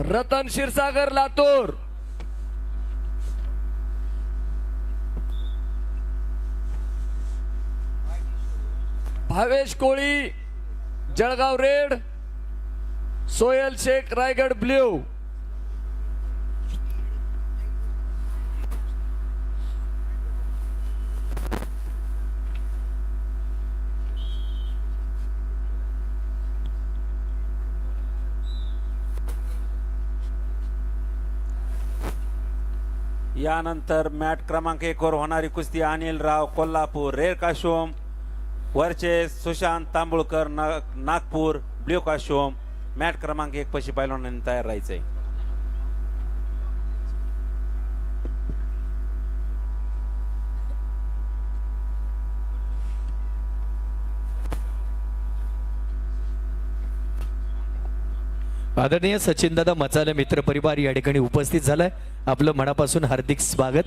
Ratan Kshirsagar Latur. Bhavesh Koli Jalgaon red Soyal Shaikh Raigad blue. यानंतर mat क्रमांक एकवर होणारी कुस्ती अनिल राव कोल्हापूर रेड काशोम वरचे सुशांत तांबुळकर ना- नागपूर ब्ल्यू काशोम मॅट क्रमांक एक पशी पैलवानांनी तयार आहे आदरणीय सचिन दादा मचाले मित्र परिवार या ठिकाणी उपस्थित झालाय. आपलं मनापासून हार्दिक स्वागत.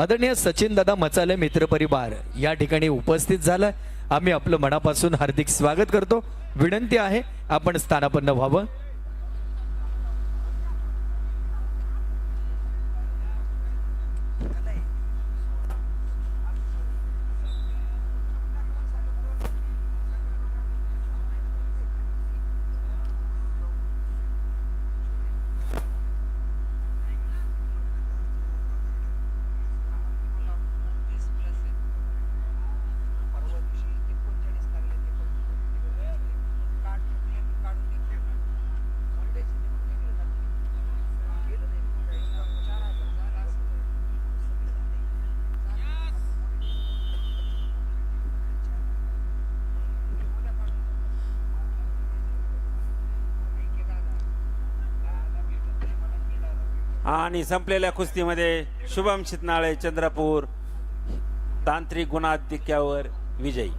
आदरणीय सचिन दादा मचाले मित्र परिवार या ठिकाणी उपस्थित झालाय. आम्ही आपलं मनापासून हार्दिक स्वागत करतो. विनंती आहे आपण स्थानापन्न व्हावं. आणि संपलेल्या कुस्तीमध्ये शुभम शितनाळे चंद्रपूर तांत्रिक गुणाधिक्यावर विजयी.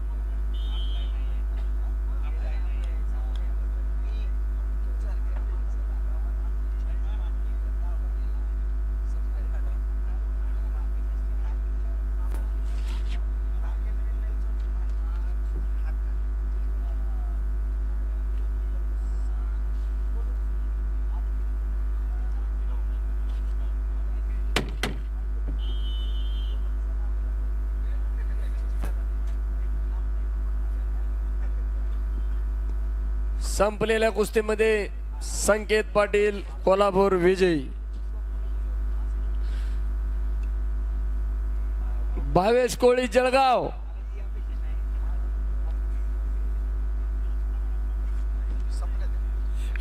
संपलेल्या कुस्तीमध्ये संकेत पाटील कोल्हापूर विजयी भावेश कोळी जळगाव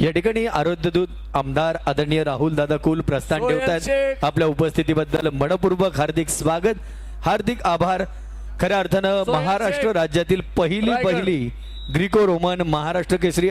या ठिकाणी आरोग्यदूत आमदार आदरणीय राहुल दादा कुल प्रस्थान ठेवतात. आपल्या उपस्थितीबद्दल मनपूर्वक हार्दिक स्वागत हार्दिक आभार खऱ्या अर्थानं महाराष्ट्र. राज्यातील पहिली. पहिली ग्रीको रोमन महाराष्ट्र केसरी